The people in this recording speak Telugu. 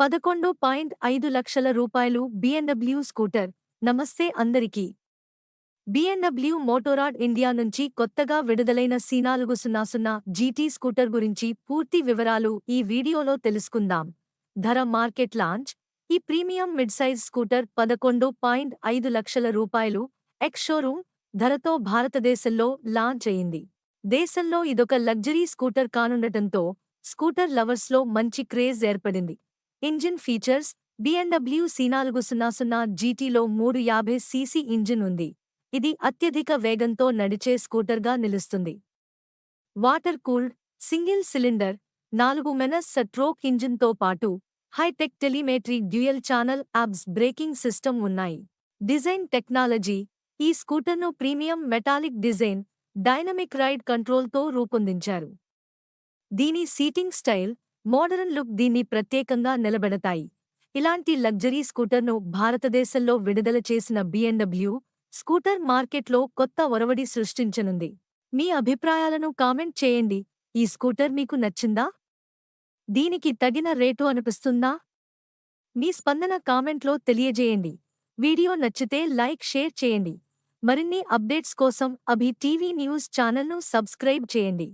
పదకొండు పాయింట్ ఐదు లక్షల రూపాయలు బిఎన్డబ్ల్యూ స్కూటర్. నమస్తే అందరికీ. బిఎన్డబ్ల్యూ మోటోరాడ్ ఇండియా నుంచి కొత్తగా విడుదలైన సి నాలుగు సున్నా సున్నా జీటీ స్కూటర్ గురించి పూర్తి వివరాలు ఈ వీడియోలో తెలుసుకుందాం. ధర మార్కెట్ లాంచ్. ఈ ప్రీమియం మిడ్ సైజ్ స్కూటర్ పదకొండు పాయింట్ ఐదు లక్షల రూపాయలు ఎక్స్ షోరూమ్ ధరతో భారతదేశంలో లాంచ్ అయింది. దేశంలో ఇదొక లగ్జరీ స్కూటర్ కానుండటంతో స్కూటర్ లవర్స్లో మంచి క్రేజ్ ఏర్పడింది. ఇంజిన్ ఫీచర్స్ బిఎన్డబ్ల్యూ సి నాలుగు సున్నా సున్నా జీటీలో మూడు యాభై సీసీ ఇంజిన్ ఉంది. ఇది అత్యధిక వేగంతో నడిచే స్కూటర్గా నిలుస్తుంది. వాటర్ కూల్డ్ సింగిల్ సిలిండర్ నాలుగు మెనస్ స్ట్రోక్ ఇంజిన్తో పాటు high tech telemetry dual channel ABS braking system ఉన్నాయి. డిజైన్ టెక్నాలజీ ఈ స్కూటర్ను premium metallic design dynamic ride కంట్రోల్తో రూపొందించారు. దీని సీటింగ్ స్టైల్ మోడరన్ లుక్ దీన్ని ప్రత్యేకంగా నిలబెడతాయి. ఇలాంటి లగ్జరీ స్కూటర్ను భారతదేశంలో విడుదల చేసిన బీఎండబ్ల్యూ స్కూటర్ మార్కెట్లో కొత్త ఒరవడి సృష్టించనుంది. మీ అభిప్రాయాలను కామెంట్ చేయండి. ఈ స్కూటర్ మీకు నచ్చిందా? దీనికి తగిన రేటు అనిపిస్తుందా? మీ స్పందన కామెంట్లో తెలియజేయండి. వీడియో నచ్చితే లైక్ షేర్ చేయండి. మరిన్ని అప్డేట్స్ కోసం అభి టీవీ న్యూస్ ఛానల్ను సబ్స్క్రైబ్ చేయండి.